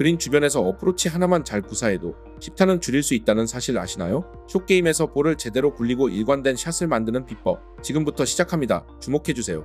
그린 주변에서 어프로치 하나만 잘 구사해도 10타는 줄일 수 있다는 사실 아시나요? 숏게임에서 볼을 제대로 굴리고 일관된 샷을 만드는 비법 지금부터 시작합니다. 주목해주세요.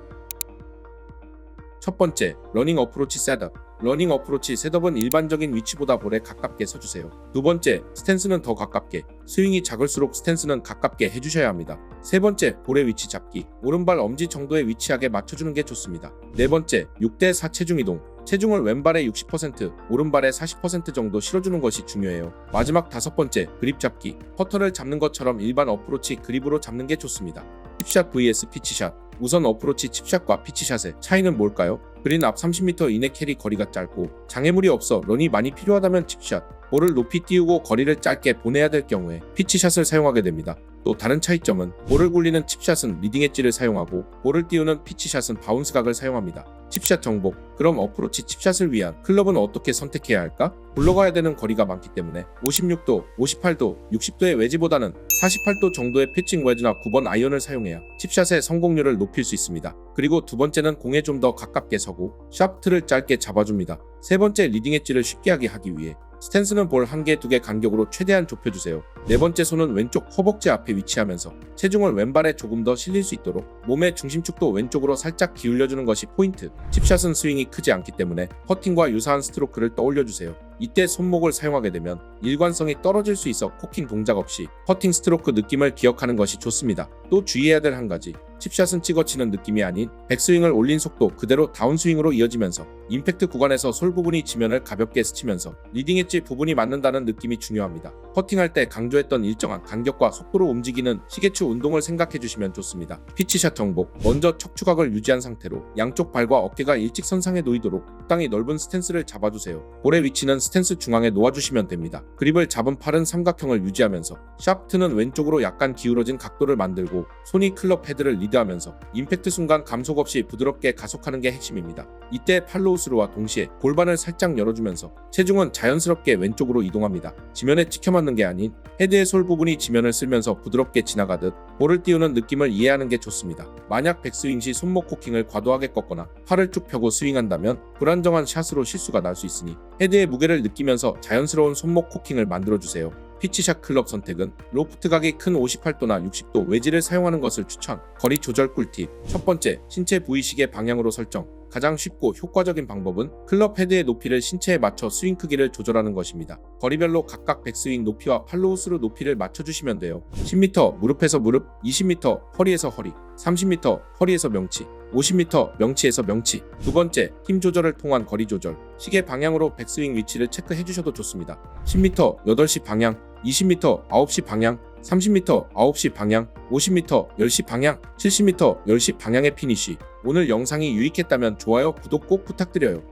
첫 번째, 러닝 어프로치 셋업. 러닝 어프로치 셋업은 일반적인 위치보다 볼에 가깝게 서주세요. 두 번째, 스탠스는 더 가깝게. 스윙이 작을수록 스탠스는 가깝게 해주셔야 합니다. 세 번째, 볼의 위치 잡기. 오른발 엄지 정도의 위치하게 맞춰주는 게 좋습니다. 네 번째, 6대 4 체중 이동. 체중을 왼발에 60%, 오른발에 40% 정도 실어주는 것이 중요해요. 마지막 다섯 번째, 그립 잡기. 퍼터를 잡는 것처럼 일반 어프로치 그립으로 잡는 게 좋습니다. 칩샷 vs 피치샷. 우선 어프로치 칩샷과 피치샷의 차이는 뭘까요? 그린 앞 30m 이내 캐리 거리가 짧고 장애물이 없어 런이 많이 필요하다면 칩샷, 볼을 높이 띄우고 거리를 짧게 보내야 될 경우에 피치샷을 사용하게 됩니다. 또 다른 차이점은 볼을 굴리는 칩샷은 리딩 엣지를 사용하고 볼을 띄우는 피치샷은 바운스 각을 사용합니다. 칩샷 정복. 그럼 어프로치 칩샷을 위한 클럽은 어떻게 선택해야 할까? 굴러가야 되는 거리가 많기 때문에 56도, 58도, 60도의 외지보다는 48도 정도의 피칭 웨즈나 9번 아이언을 사용해야 칩샷의 성공률을 높일 수 있습니다. 그리고 두 번째는 공에 좀 더 가깝게 서고 샤프트를 짧게 잡아줍니다. 세 번째 리딩 엣지를 쉽게 하게 하기 위해 스탠스는 볼 한 개, 두 개 간격으로 최대한 좁혀주세요. 네 번째 손은 왼쪽 허벅지 앞에 위치하면서 체중을 왼발에 조금 더 실릴 수 있도록 몸의 중심축도 왼쪽으로 살짝 기울여주는 것이 포인트. 칩샷은 스윙이 크지 않기 때문에 퍼팅과 유사한 스트로크를 떠올려주세요. 이때 손목을 사용하게 되면 일관성이 떨어질 수 있어 코킹 동작 없이 퍼팅 스트로크 느낌을 기억하는 것이 좋습니다. 또 주의해야 될 한 가지. 칩샷은 찍어치는 느낌이 아닌 백스윙을 올린 속도 그대로 다운스윙으로 이어지면서 임팩트 구간에서 솔 부분이 지면을 가볍게 스치면서 리딩 엣지 부분이 맞는다는 느낌이 중요합니다. 퍼팅할 때 강조했던 일정한 간격과 속도로 움직이는 시계추 운동을 생각해 주시면 좋습니다. 피치샷 정복. 먼저 척추각을 유지한 상태로 양쪽 발과 어깨가 일직선상에 놓이도록 적당히 넓은 스탠스를 잡아주세요. 볼의 위치는 스탠스 중앙에 놓아주시면 됩니다. 그립을 잡은 팔은 삼각형을 유지하면서 샤프트는 왼쪽으로 약간 기울어진 각도를 만들고 손이 클럽 헤드를 리드하면서 임팩트 순간 감속 없이 부드럽게 가속하는 게 핵심입니다. 이때 팔로우스루와 동시에 골반을 살짝 열어주면서 체중은 자연스럽게 왼쪽으로 이동합니다. 지면에 찍혀 맞는 게 아닌 헤드의 솔 부분이 지면을 쓸면서 부드럽게 지나가듯 볼을 띄우는 느낌을 이해하는 게 좋습니다. 만약 백스윙 시 손목 코킹을 과도하게 꺾거나 팔을 쭉 펴고 스윙한다면 불안정한 샷으로 실수가 날 수 있으니 헤드의 무게를 느끼면서 자연스러운 손목 코킹을 만들어주세요. 피치샷 클럽 선택은 로프트 각이 큰 58도나 60도 외지를 사용하는 것을 추천. 거리 조절 꿀팁. 첫 번째, 신체 부위식의 방향으로 설정. 가장 쉽고 효과적인 방법은 클럽 헤드의 높이를 신체에 맞춰 스윙 크기를 조절하는 것입니다. 거리별로 각각 백스윙 높이와 팔로우스루 높이를 맞춰주시면 돼요. 10m 무릎에서 무릎, 20m 허리에서 허리, 30m 허리에서 명치, 50m 명치에서 명치. 두 번째, 힘 조절을 통한 거리 조절. 시계 방향으로 백스윙 위치를 체크해 주셔도 좋습니다. 10m 8시 방향, 20m 9시 방향, 30m 9시 방향, 50m 10시 방향, 70m 10시 방향의 피니쉬. 오늘 영상이 유익했다면 좋아요, 구독 꼭 부탁드려요.